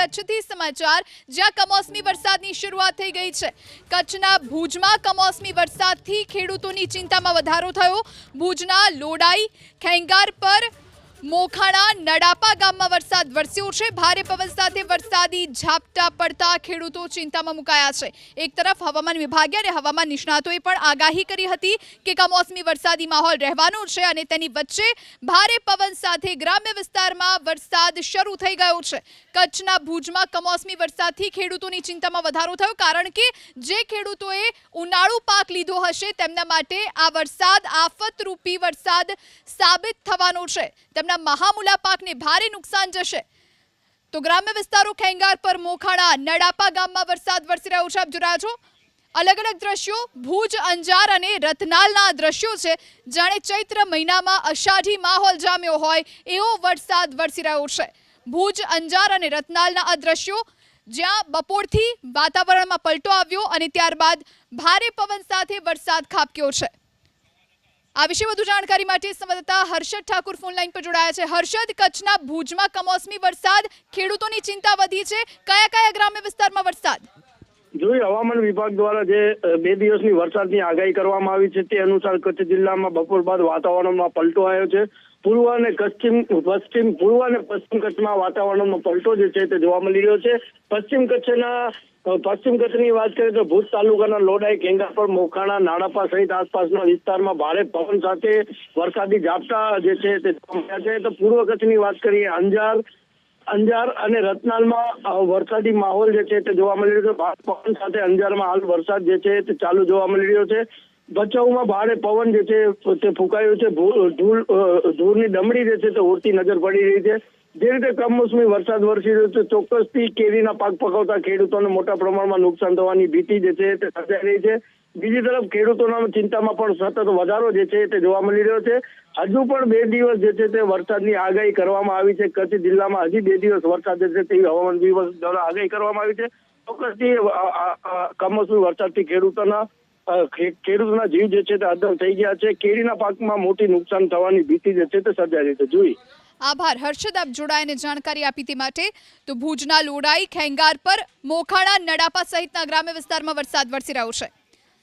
કચ્છથી સમાચાર, જ્યાં કમોસમી વરસાદની શરૂઆત થઈ ગઈ છે. કચ્છના ભુજમાં કમોસમી વરસાદથી ખેડૂતોની ચિંતામાં વધારો થયો. ભુજના લોડાઈ, ખેંગાર પર મોખાણા નડાપા ગામમાં વરસાદ વરસ્યો છે. ભારે પવન સાથે વરસાદી ઝાપટા પડતા ખેડૂતો ચિંતામાં મુકાયા છે. એક તરફ હવામાન વિભાગે અને હવામાન નિષ્ણાતોએ પણ આગાહી કરી હતી કે કમોસમી વરસાદી માહોલ રહેવાનો છે અને તેની વચ્ચે ભારે પવન સાથે ગ્રામ્ય વિસ્તારમાં વરસાદ શરૂ થઈ ગયો છે. કચ્છના ભુજમાં કમોસમી વરસાદથી ખેડૂતોની ચિંતામાં વધારો થયો કારણ કે જે ખેડૂતોએ ઉનાળુ પાક લીધો હશે તેમના માટે આ વરસાદ આફતરૂપી વરસાદ સાબિત થવાનો છે. તેમના મહામૂલા પાકને ભારે નુકસાન જશે. તો ગ્રામ્ય વિસ્તારો ખેંગાર પર મોખાણા, નડાપા ગામમાં વરસાદ વરસી રહ્યો છે. આપ જોઈ રહ્યા છો અલગ અલગ દ્રશ્યો, ભુજ, અંજાર અને રતનાલના દ્રશ્યો છે. જાણે ચૈત્ર મહિનામાં અષાઢી માહોલ જામ્યો હોય એવો વરસાદ વરસી રહ્યો છે. ભુજ, અંજાર અને રતનાલના આ દ્રશ્યો, જ્યાં બપોરથી વાતાવરણમાં પલટો આવ્યો અને ત્યારબાદ ભારે પવન સાથે વરસાદ ખાબક્યો છે. આ વિશે વધુ જાણકારી માટે સંવાદદાતા હર્ષદ ઠાકુર ફોન લાઈન પર જોડાયા છે. હર્ષદ, કચ્છના ભુજમાં કમોસમી વરસાદ, ખેડૂતોની ચિંતા વધી છે. કયા કયા ગ્રામ્ય વિસ્તારમાં વરસાદ? જોઈ, હવામાન વિભાગ દ્વારા જે બે દિવસની વરસાદની આગાહી કરવામાં આવી છે તે અનુસાર કચ્છ જિલ્લામાં બપોર બાદ વાતાવરણમાં પલટો આવ્યો છે. પૂર્વ અને પશ્ચિમ પશ્ચિમ, પૂર્વ અને પશ્ચિમ કચ્છમાં વાતાવરણમાં પલટો જે છે તે જોવા મળી રહ્યો છે. પશ્ચિમ કચ્છના પશ્ચિમ કચ્છની વાત કરીએ તો ભુજ તાલુકાના લોડાઈ, કેંગાપર, મોખાણા નાણાપા સહિત આસપાસના વિસ્તારમાં ભારે પવન સાથે વરસાદી ઝાપટા જે છે તે છે. તો પૂર્વ કચ્છની વાત કરીએ, અંજાર અંજાર અને રતનાલમાં વરસાદી માહોલ જે છે તે જોવા મળી રહ્યો છે. ભારે પવન સાથે અંજારમાં હાલ વરસાદ જે છે તે ચાલુ જોવા મળી રહ્યો છે. ભચાઉમાં ભારે પવન જે છે તે ફૂંકાયો છે. ધૂળ ધૂળની ડમડી જે છે તે ઉડતી નજર પડી રહી છે. જે રીતે કમોસમી વરસાદ વરસી રહ્યો છે, ચોક્કસથી કેરીના પાક પકવતા ખેડૂતોને મોટા પ્રમાણમાં નુકસાન થવાની ભીતિ જે છે તે સર્જાઈ રહી છે. બીજી તરફ ખેડૂતોના ચિંતામાં પણ સતત વધારો જે છે તે જોવા મળી રહ્યો છે. હજુ પણ બે દિવસ જે છે તે વરસાદની આગાહી કરવામાં આવી છે. કચ્છ જિલ્લામાં હજી બે દિવસ વરસાદ જે છે તેવી હવામાન વિભાગ દ્વારા આગાહી કરવામાં આવી છે. ચોક્કસથી કમોસમી વરસાદથી ખેડૂતોના ખેડૂતોના જીવ જે છે તે અદ્ધર થઈ ગયા છે. કેરીના પાકમાં મોટી નુકસાન થવાની ભીતિ જે છે તે સર્જાઈ રહી જોઈ. આભાર, હર્ષદ, આપ જોડાઈને જાણકારી આપી તે માટે. તો ભુજના લોડાઈ ખેંગાર પર મોખાણા નડાપા સહિતના ગ્રામ્ય વિસ્તારમાં વરસાદ વરસી રહ્યો છે.